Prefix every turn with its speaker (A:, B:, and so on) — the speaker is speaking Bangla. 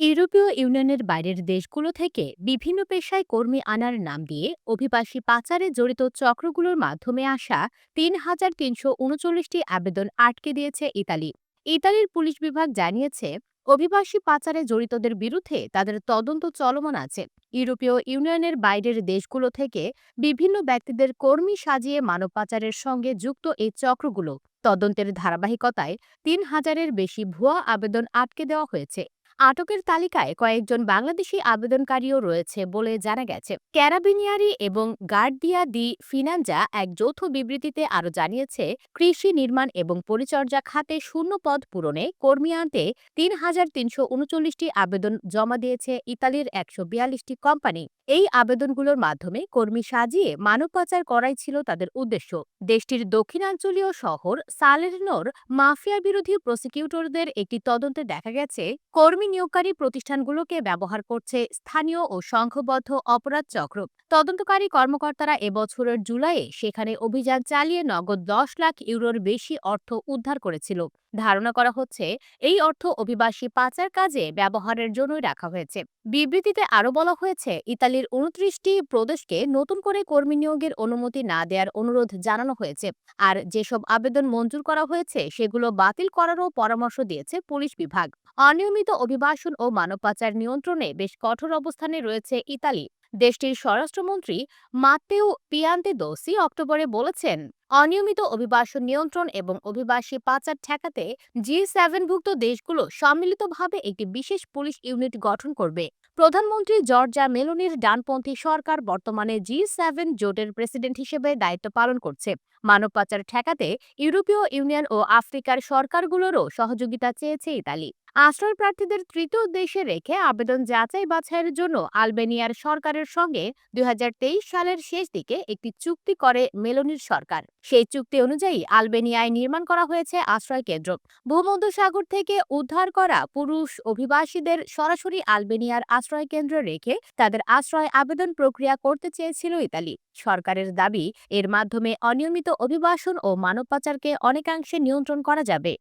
A: ইউরোপীয় ইউনিয়নের বাইরের দেশগুলো থেকে বিভিন্ন পেশায় কর্মী আনার নাম দিয়ে অভিবাসী পাচারে জড়িত চক্রগুলোর মাধ্যমে আসা তিন হাজার তিনশো উনচল্লিশটি আবেদন আটকে দিয়েছে ইতালি। ইতালির পুলিশ বিভাগ জানিয়েছে, অভিবাসী পাচারে জড়িতদের বিরুদ্ধে তাদের তদন্ত চলমান আছে। ইউরোপীয় ইউনিয়নের বাইরের দেশগুলো থেকে বিভিন্ন ব্যক্তিদের কর্মী সাজিয়ে মানব পাচারের সঙ্গে যুক্ত এই চক্রগুলো। তদন্তের ধারাবাহিকতায় তিন হাজারের বেশি ভুয়া আবেদন আটকে দেওয়া হয়েছে। আটকের তালিকায় কয়েকজন বাংলাদেশি আবেদনকারীও রয়েছে বলে জানা গেছে। ক্যারাবিনিয়ারি এবং গার্ডিয়া দি ফিনাঞ্জা এক যৌথ বিবৃতিতে আরও জানিয়েছে, কৃষি নির্মাণ এবং পরিচর্যা খাতে শূন্য পদ পূরণে কর্মী আনতে তিন হাজার তিনশো উনচল্লিশটি আবেদন জমা দিয়েছে ইতালির একশো বিয়াল্লিশটি কোম্পানি। এই আবেদনগুলোর মাধ্যমে কর্মী সাজিয়ে মানব পাচার করাই ছিল তাদের উদ্দেশ্য। দেশটির দক্ষিণাঞ্চলীয় শহর সালেরনোর মাফিয়া বিরোধী প্রসিকিউটরদের একটি তদন্তে দেখা গেছে, কর্মী নিয়োগকারী প্রতিষ্ঠানগুলোকে ব্যবহার করছে স্থানীয় ও সংঘবদ্ধ অপরাধ চক্র। তদন্তকারী কর্মকর্তারা এবছরের জুলাইয়ে সেখানে অভিযান চালিয়ে নগদ দশ লাখ ইউরোর বেশি অর্থ উদ্ধার করেছিল। ধারণা করা হচ্ছে, এই অর্থ অভিবাসী পাচার কাজে ব্যবহারের জন্যই রাখা হয়েছে। বিবৃতিতে আরও বলা হয়েছে, ইতালির উনত্রিশটি প্রদেশকে নতুন করে কর্মী নিয়োগের অনুমতি না দেওয়ার অনুরোধ জানানো হয়েছে। আর যেসব আবেদন মঞ্জুর করা হয়েছে, সেগুলো বাতিল করারও পরামর্শ দিয়েছে পুলিশ বিভাগ। অনিয়মিত অভিবাসন ও মানব পাচার নিয়ন্ত্রণে বেশ কঠোর অবস্থানে রয়েছে ইতালি। দেশটির স্বরাষ্ট্রমন্ত্রী মাত্তেও পিয়ান্তে দোসি অক্টোবরে বলেছেন, অনিয়মিত অভিবাসন নিয়ন্ত্রণ এবং অভিবাসী পাচার ঠেকাতে জি সেভেনভুক্ত দেশগুলো সম্মিলিতভাবে একটি বিশেষ পুলিশ ইউনিট গঠন করবে। প্রধানমন্ত্রী জর্জা মেলোনির ডানপন্থী সরকার বর্তমানে জি সেভেন জোটের প্রেসিডেন্ট হিসেবে দায়িত্ব পালন করছে। মানব পাচার ঠেকাতে ইউরোপীয় ইউনিয়ন ও আফ্রিকার সরকারগুলোরও সহযোগিতা চেয়েছে ইতালি। আশ্রয় প্রার্থীদের তৃতীয় দেশে রেখে আবেদন যাচাই বাছাইয়ের জন্য আলবেনিয়ার সরকারের সঙ্গে দুই হাজার তেইশ সালের শেষ দিকে একটি চুক্তি করে মেলোনির সরকার। সেই চুক্তি অনুযায়ী আলবেনিয়ায় নির্মাণ করা হয়েছে আশ্রয় কেন্দ্র। ভূমধ্যসাগর থেকে উদ্ধার করা পুরুষ অভিবাসীদের সরাসরি আলবেনিয়ার আশ্রয় কেন্দ্রে রেখে তাদের আশ্রয় আবেদন প্রক্রিয়া করতে চেয়েছিল ইতালি। সরকারের দাবি, এর মাধ্যমে অনিয়মিত অভিবাসন ও মানব পাচারকে অনেকাংশে নিয়ন্ত্রণ করা যাবে।